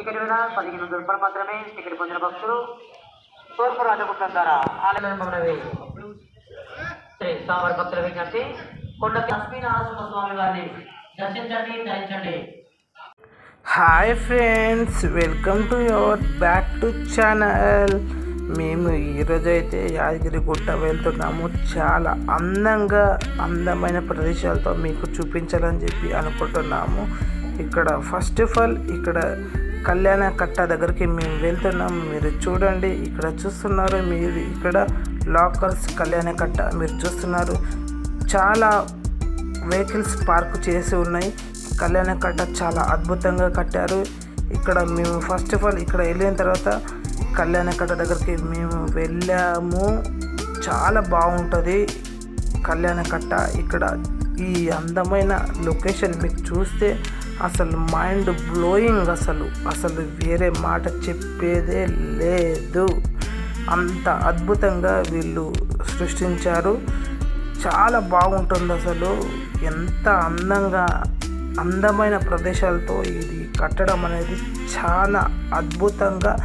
Ticket పదిహేను వందల రూపాయలు మాత్రమే టికెట్ పొందిన భక్తులు. తూర్పు ద్వారా శ్రీ భక్తుల విజ్ఞప్తి. కొండ లక్ష్మీనరసింహ స్వామి వారిని దర్శించండి ధరించండి hi friends welcome to your back to channel మేము ఈరోజు అయితే యాదగిరి గుట్ట వెళ్తున్నాము. చాలా అందంగా అందమైన ప్రదేశాలతో మీకు చూపించాలని చెప్పి అనుకుంటున్నాము. ఇక్కడ ఫస్ట్ ఆఫ్ ఆల్ ఇక్కడ కళ్యాణ కట్ట దగ్గరికి మేము వెళ్తున్నాం. మీరు చూడండి ఇక్కడ చూస్తున్నారు మీరు. ఇక్కడ లాకర్స్ కళ్యాణ కట్ట మీరు చూస్తున్నారు. చాలా వెహికల్స్ పార్క్ చేసి ఉన్నాయి. కళ్యాణ కట్ట చాలా అద్భుతంగా కట్టారు. ఇక్కడ మేము ఫస్ట్ ఆఫ్ ఆల్ ఇక్కడ వెళ్ళిన తర్వాత కళ్యాణ కట్ట దగ్గరికి మేము వెళ్ళాము. చాలా బాగుంటుంది కళ్యాణ కట్ట. ఇక్కడ ఈ అందమైన లొకేషన్ మీకు చూస్తే అసలు మైండ్ బ్లోయింగ్ అసలు. అసలు వేరే మాట చెప్పేదే లేదు. అంత అద్భుతంగా వీళ్ళు సృష్టించారు. చాలా బాగుంటుంది అసలు. ఎంత అందంగా అందమైన ప్రదేశాలతో ఇది కట్టడం అనేది చాలా అద్భుతంగా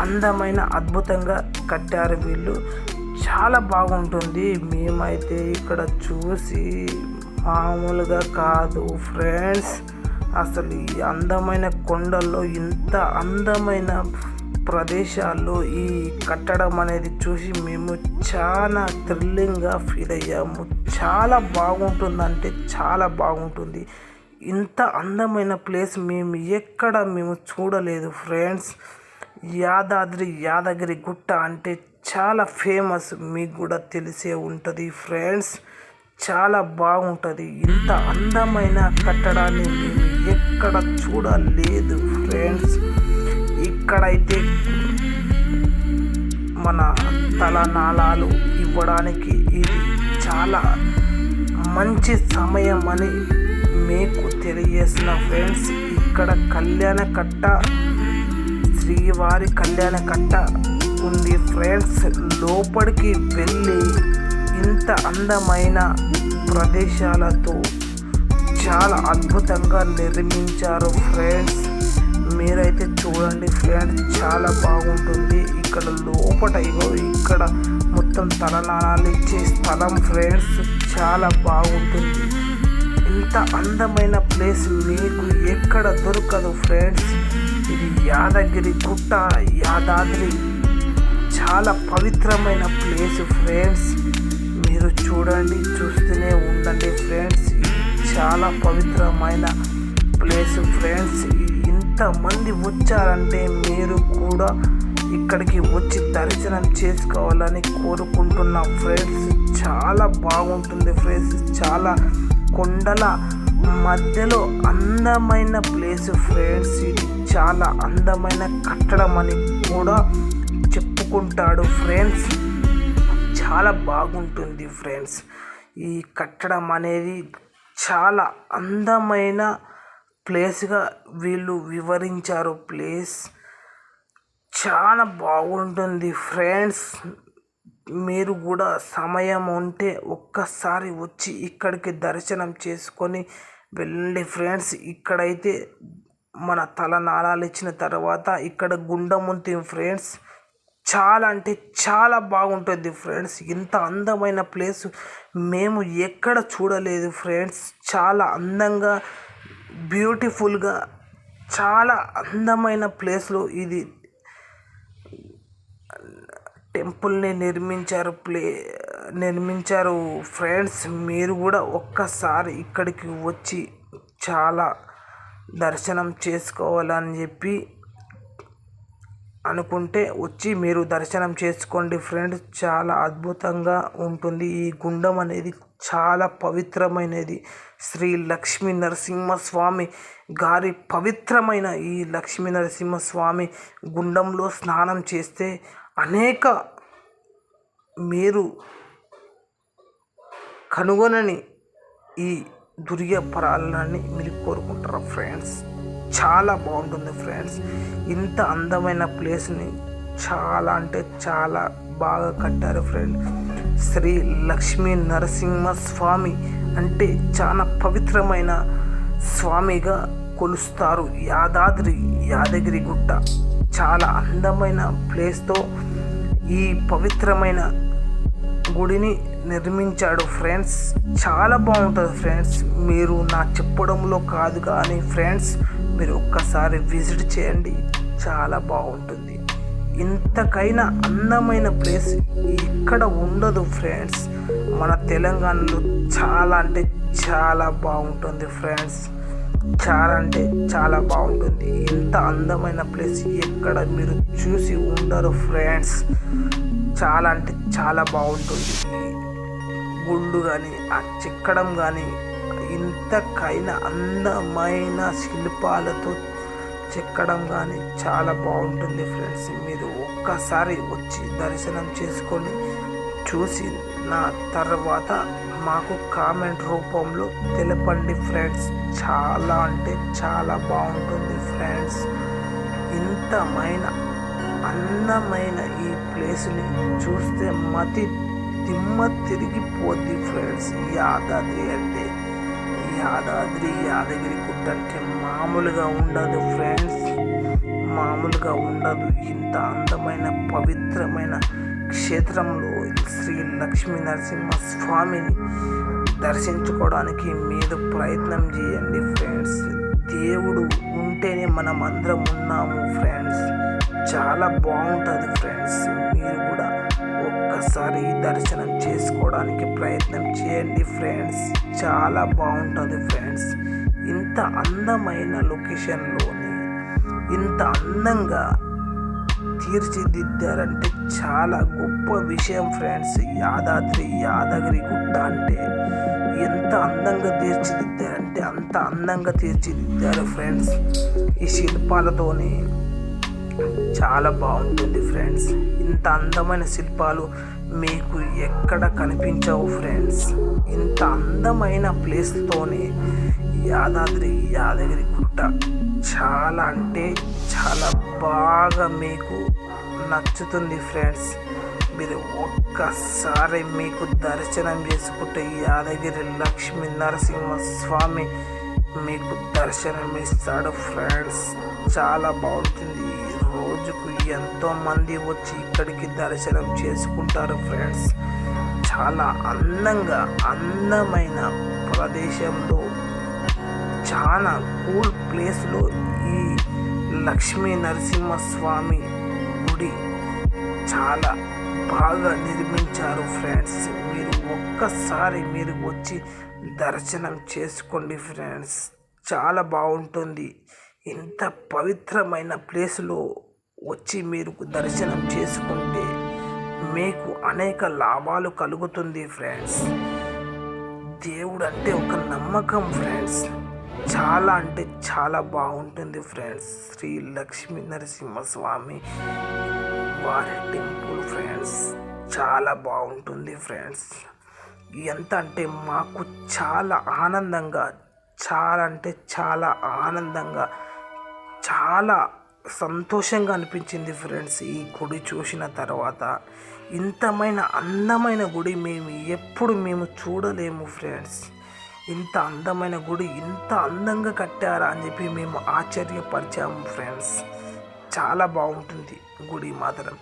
అందమైన అద్భుతంగా కట్టారు వీళ్ళు. చాలా బాగుంటుంది. మేమైతే ఇక్కడ చూసి మామూలుగా కాదు ఫ్రెండ్స్. అసలు ఈ అందమైన కొండల్లో ఇంత అందమైన ప్రదేశాల్లో ఈ కట్టడం అనేది చూసి మేము చాలా థ్రిల్లింగ్గా ఫీల్ అయ్యాము. చాలా బాగుంటుందంటే చాలా బాగుంటుంది. ఇంత అందమైన ప్లేస్ మేము ఎక్కడ మేము చూడలేదు ఫ్రెండ్స్. యాదాద్రి యాదగిరి గుట్ట అంటే చాలా ఫేమస్ మీకు కూడా తెలిసే ఉంటుంది ఫ్రెండ్స్. చాలా బాగుంటుంది. ఇంత అందమైన కట్టడాన్ని మేము ఎక్కడ చూడలేదు ఫ్రెండ్స్ ఇక్కడైతే మన తలనాళాలు ఇవ్వడానికి ఇది చాలా మంచి సమయం అని మీకు తెలియజేసిన ఫ్రెండ్స్ ఇక్కడ కళ్యాణ కట్ట శ్రీవారి కళ్యాణ కట్ట ఉంది ఫ్రెండ్స్ లోపలికి వెళ్ళి ఇంత అందమైన ప్రదేశాలతో చాలా అద్భుతంగా నిర్మించారు ఫ్రెండ్స్ మీరైతే చూడండి ఫ్రెండ్స్ చాలా బాగుంటుంది. ఇక్కడ లోపల ఇగో ఇక్కడ మొత్తం తలనాళాలు ఇచ్చే స్థలం ఫ్రెండ్స్ చాలా బాగుంటుంది. ఇంత అందమైన ప్లేస్ మీకు ఎక్కడ దొరకదు ఫ్రెండ్స్ ఇది యాదగిరి గుట్ట యాదాద్రి. చాలా పవిత్రమైన ప్లేస్ ఫ్రెండ్స్ మీరు చూడండి చూస్తూనే ఉండండి ఫ్రెండ్స్ చాలా పవిత్రమైన ప్లేస్ ఫ్రెండ్స్ ఇంతమంది వచ్చారంటే మీరు కూడా ఇక్కడికి వచ్చి దర్శనం చేసుకోవాలని కోరుకుంటున్నా ఫ్రెండ్స్ చాలా బాగుంటుంది ఫ్రెండ్స్ చాలా కొండల మధ్యలో అందమైన ప్లేస్ ఫ్రెండ్స్ ఇది చాలా అందమైన కట్టడం అని కూడా చెప్పుకుంటాడు ఫ్రెండ్స్ చాలా బాగుంటుంది ఫ్రెండ్స్ ఈ కట్టడం అనేది చాలా అందమైన ప్లేస్గా వీళ్ళు వివరించారు. ప్లేస్ చాలా బాగుంటుంది. ఫ్రెండ్స్ మీరు కూడా సమయం ఉంటే ఒక్కసారి వచ్చి ఇక్కడికి దర్శనం చేసుకొని వెళ్ళండి ఫ్రెండ్స్. ఇక్కడైతే మన తలనాళాలు ఇచ్చిన తర్వాత ఇక్కడ గుండముంతి ఫ్రెండ్స్. చాలా అంటే చాలా బాగుంటుంది ఫ్రెండ్స్. ఇంత అందమైన ప్లేస్ మేము ఎక్కడ చూడలేదు ఫ్రెండ్స్. చాలా అందంగా బ్యూటిఫుల్గా చాలా అందమైన ప్లేస్లో ఇది టెంపుల్ని నిర్మించారు ప్లే నిర్మించారు ఫ్రెండ్స్. మీరు కూడా ఒక్కసారి ఇక్కడికి వచ్చి చాలా దర్శనం చేసుకోవాలని చెప్పి అనుకుంటే వచ్చి మీరు దర్శనం చేసుకోండి ఫ్రెండ్స్. చాలా అద్భుతంగా ఉంటుంది. ఈ గుండం అనేది చాలా పవిత్రమైనది. శ్రీ లక్ష్మీ నరసింహస్వామి గారి పవిత్రమైన ఈ లక్ష్మీ నరసింహస్వామి గుండంలో స్నానం చేస్తే అనేక మీరు కనుగొనని ఈ దుర్య మీరు కోరుకుంటారు ఫ్రెండ్స్? చాలా బాగుంటుంది ఫ్రెండ్స్. ఇంత అందమైన ప్లేస్ని చాలా అంటే చాలా బాగా కట్టారు ఫ్రెండ్. శ్రీ లక్ష్మీ నరసింహ స్వామి అంటే చాలా పవిత్రమైన స్వామిగా కొలుస్తారు యాదాద్రి యాదగిరి గుట్ట. చాలా అందమైన ప్లేస్తో ఈ పవిత్రమైన గుడిని నిర్మించాడు ఫ్రెండ్స్. చాలా బాగుంటుంది ఫ్రెండ్స్. మీరు నా చెప్పడంలో కాదు కానీ ఫ్రెండ్స్ మీరు ఒక్కసారి విజిట్ చేయండి. చాలా బాగుంటుంది. ఇంతకైనా అందమైన ప్లేస్ ఇక్కడ ఉండదు ఫ్రెండ్స్. మన తెలంగాణలో చాలా అంటే చాలా బాగుంటుంది ఫ్రెండ్స్. చాలా అంటే చాలా బాగుంటుంది. ఎంత అందమైన ప్లేస్ ఎక్కడ మీరు చూసి ఉండరు ఫ్రెండ్స్. చాలా అంటే చాలా బాగుంటుంది. గుళ్ళు కానీ ఆ చిక్కడం కానీ ఇంతకైనా అందమైన శిల్పాలతో చెక్కడం కానీ చాలా బాగుంటుంది ఫ్రెండ్స్. మీరు ఒక్కసారి వచ్చి దర్శనం చేసుకొని చూసి నా తర్వాత మాకు కామెంట్ రూపంలో తెలపండి ఫ్రెండ్స్. చాలా అంటే చాలా బాగుంటుంది ఫ్రెండ్స్. ఇంతమైన అందమైన ఈ ప్లేస్ని చూస్తే మతి దిమ్మ తిరిగిపోద్ది ఫ్రెండ్స్. యాదాద్రి అంటే యాదాద్రి యాదగిరి గుట్ట అంటే మామూలుగా ఉండదు ఫ్రెండ్స్ మామూలుగా ఉండదు. ఇంత అందమైన పవిత్రమైన క్షేత్రంలో శ్రీ లక్ష్మీ నరసింహ స్వామిని దర్శించుకోవడానికి మీరు ప్రయత్నం చేయండి ఫ్రెండ్స్ దేవుడు ఉంటేనే మనం అందరం ఉన్నాము ఫ్రెండ్స్ చాలా బాగుంటుంది ఫ్రెండ్స్ మీరు కూడా ఒక్కసారి దర్శనం చేసుకోవడానికి ప్రయత్నం చేయండి ఫ్రెండ్స్. చాలా బాగుంటుంది ఫ్రెండ్స్. ఇంత అందమైన లొకేషన్లోని ఇంత అందంగా తీర్చిదిద్దారంటే చాలా గొప్ప విషయం ఫ్రెండ్స్. యాదాద్రి యాదగిరి గుట్ట అంటే ఎంత అందంగా తీర్చిదిద్దారంటే అంత అందంగా తీర్చిదిద్దారు ఫ్రెండ్స్. ఈ శిల్పాలతోని చాలా బాగుంటుంది ఫ్రెండ్స్. ఇంత అందమైన శిల్పాలు మీకు ఎక్కడ కనిపించవు ఫ్రెండ్స్. ఇంత అందమైన ప్లేస్తోనే యాదాద్రి యాదగిరి గుట్ట చాలా అంటే చాలా బాగా మీకు నచ్చుతుంది ఫ్రెండ్స్. మీరు ఒక్కసారి మీకు దర్శనం చేసుకుంటే యాదగిరి లక్ష్మీ నరసింహస్వామి మీకు దర్శనం ఇస్తాడు ఫ్రెండ్స్. చాలా బాగుంటుంది రోజుకు ఎంతో మంది వచ్చి ఇక్కడికి దర్శనం చేసుకుంటారు ఫ్రెండ్స్. చాలా అందంగా అందమైన ప్రదేశంలో చాలా కూల్ ప్లేస్లో ఈ లక్ష్మీ నరసింహస్వామి గుడి చాలా బాగా నిర్మించారు ఫ్రెండ్స్. మీరు ఒక్కసారి మీరు వచ్చి దర్శనం చేసుకోండి ఫ్రెండ్స్. చాలా బాగుంటుంది. ఇంత పవిత్రమైన ప్లేస్లో వచ్చి మీరు దర్శనం చేసుకుంటే మీకు అనేక లాభాలు కలుగుతుంది ఫ్రెండ్స్. దేవుడు అంటే ఒక నమ్మకం ఫ్రెండ్స్. చాలా అంటే చాలా బాగుంటుంది ఫ్రెండ్స్. శ్రీ లక్ష్మీ నరసింహస్వామి వారి టెంపుల్ ఫ్రెండ్స్. చాలా బాగుంటుంది ఫ్రెండ్స్. ఎంత అంటే మాకు చాలా ఆనందంగా చాలా అంటే చాలా ఆనందంగా చాలా సంతోషంగా అనిపించింది ఫ్రెండ్స్ ఈ గుడి చూసిన తర్వాత. ఇంతమైన అందమైన గుడి మేము ఎప్పుడు మేము చూడలేము ఫ్రెండ్స్. ఇంత అందమైన గుడి ఇంత అందంగా కట్టారా అని చెప్పి మేము ఆశ్చర్యపరిచాము ఫ్రెండ్స్. చాలా బాగుంటుంది గుడి మాత్రం.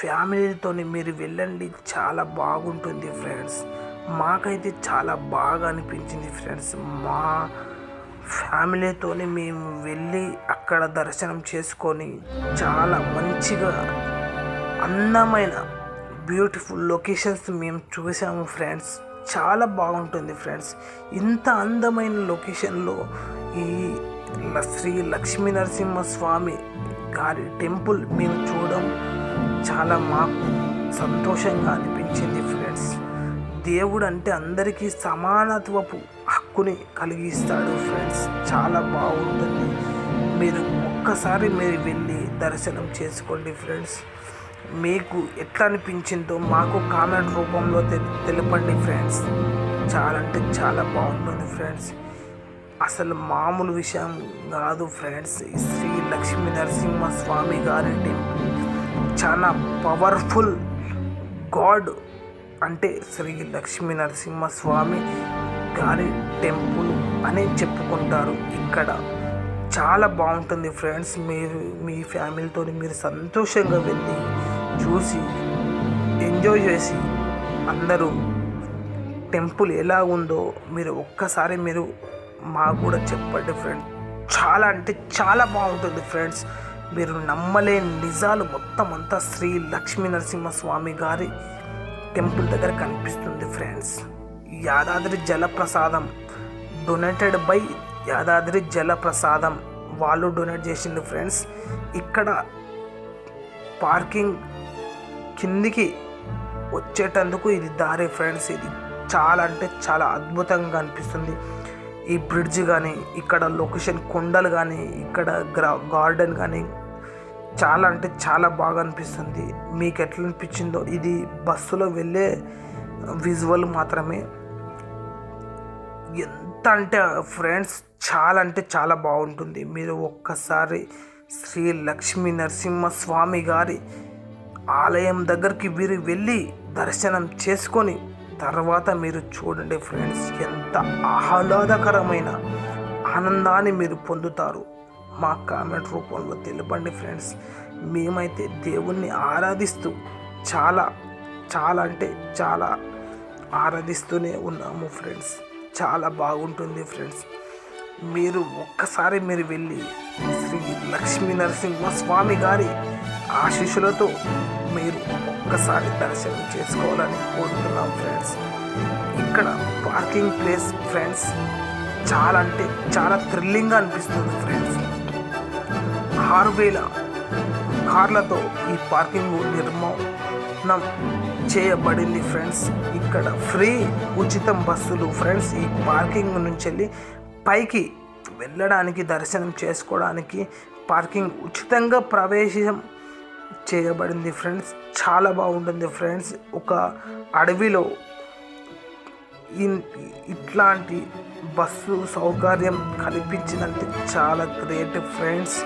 ఫ్యామిలీతో మీరు వెళ్ళండి చాలా బాగుంటుంది ఫ్రెండ్స్. మాకైతే చాలా బాగా అనిపించింది ఫ్రెండ్స్. మా ఫ్యామిలీతో మేము వెళ్ళి అక్కడ దర్శనం చేసుకొని చాలా మంచిగా అందమైన బ్యూటిఫుల్ లొకేషన్స్ మేము చూసాము ఫ్రెండ్స్ చాలా బాగుంటుంది ఫ్రెండ్స్ ఇంత అందమైన లొకేషన్లో ఈ శ్రీ లక్ష్మీ నరసింహ స్వామి గారి టెంపుల్ మేము చూడడం చాలా మాకు సంతోషంగా అనిపించింది ఫ్రెండ్స్ దేవుడు అంటే అందరికీ సమానత్వపు హక్కుని కలిగిస్తాడు ఫ్రెండ్స్. చాలా బాగుంటుంది. మీరు ఒక్కసారి మీరు వెళ్ళి దర్శనం చేసుకోండి ఫ్రెండ్స్. మీకు ఎట్లా అనిపించిందో మాకు కామెంట్ రూపంలో తె- తెలపండి ఫ్రెండ్స్. చాలా అంటే చాలా బాగుంటుంది ఫ్రెండ్స్. అసలు మామూలు విషయం కాదు ఫ్రెండ్స్. శ్రీ లక్ష్మీ నరసింహ స్వామి గారి టెంపుల్. చాలా పవర్ఫుల్ గాడ్ అంటే శ్రీ లక్ష్మీ నరసింహ స్వామి గారి టెంపుల్ అని చెప్పుకుంటారు ఇక్కడ. చాలా బాగుంటుంది ఫ్రెండ్స్. మీరు మీ ఫ్యామిలీతో మీరు సంతోషంగా వెళ్ళి చూసి ఎంజాయ్ చేసి అందరూ టెంపుల్ ఎలా ఉందో మీరు ఒక్కసారి మీరు మాకు కూడా చెప్పండి ఫ్రెండ్స్ చాలా అంటే చాలా బాగుంటుంది ఫ్రెండ్స్. మీరు నమ్మలేని నిజాలు మొత్తం అంతా శ్రీ లక్ష్మీ నరసింహస్వామి గారి టెంపుల్ దగ్గర కనిపిస్తుంది friends. Yadadri జలప్రసాదం. Donated by Yadadri జలప్రసాదం. వాళ్ళు డొనేట్ చేసింది ఫ్రెండ్స్ ఇక్కడ పార్కింగ్ కిందికి వచ్చేటందుకు ఇది దారి ఫ్రెండ్స్ ఇది చాలా అంటే చాలా అద్భుతంగా అనిపిస్తుంది. ఈ బ్రిడ్జ్ కానీ ఇక్కడ లొకేషన్ కొండలు కానీ ఇక్కడ గ్రా గార్డెన్ కానీ చాలా అంటే చాలా బాగా అనిపిస్తుంది. మీకు ఎట్లా అనిపించిందో ఇది బస్సులో వెళ్ళే విజువల్ మాత్రమే. ఎంత అంటే ఫ్రెండ్స్ చాలా అంటే చాలా బాగుంటుంది. మీరు ఒక్కసారి శ్రీ లక్ష్మీ నరసింహస్వామి గారి ఆలయం దగ్గరికి మీరు వెళ్ళి దర్శనం చేసుకొని తర్వాత మీరు చూడండి ఫ్రెండ్స్ ఎంత ఆహ్లాదకరమైన ఆనందాన్ని మీరు పొందుతారు. మా కామెంట్ రూపంలో తెలపండి ఫ్రెండ్స్. మేమైతే దేవుణ్ణి ఆరాధిస్తూ చాలా చాలా అంటే చాలా ఆరాధిస్తూనే ఉన్నాము ఫ్రెండ్స్. చాలా బాగుంటుంది ఫ్రెండ్స్. మీరు ఒక్కసారి మీరు వెళ్ళి శ్రీ లక్ష్మీ నరసింహ స్వామి గారి ఆశీస్సులతో మీరు ఒక్కసారి దర్శనం చేసుకోవాలని కోరుతున్నాం ఫ్రెండ్స్. ఇక్కడ పార్కింగ్ ప్లేస్ ఫ్రెండ్స్ చాలా అంటే చాలా థ్రిల్లింగ్గా అనిపిస్తుంది ఫ్రెండ్స్. ఆరు వేల కార్లతో ఈ పార్కింగ్ నిర్మాణం చేయబడింది ఫ్రెండ్స్. ఇక్కడ ఫ్రీ ఉచితం బస్సులు ఫ్రెండ్స్. ఈ పార్కింగ్ నుంచి వెళ్ళి పైకి వెళ్ళడానికి దర్శనం చేసుకోవడానికి పార్కింగ్ ఉచితంగా ప్రవేశం చేయబడింది ఫ్రెండ్స్. చాలా బాగుంటుంది ఫ్రెండ్స్. ఒక అడవిలో ఇన్- ఇట్లాంటి బస్సు సౌకర్యం కల్పించిందంటే చాలా గ్రేట్ ఫ్రెండ్స్.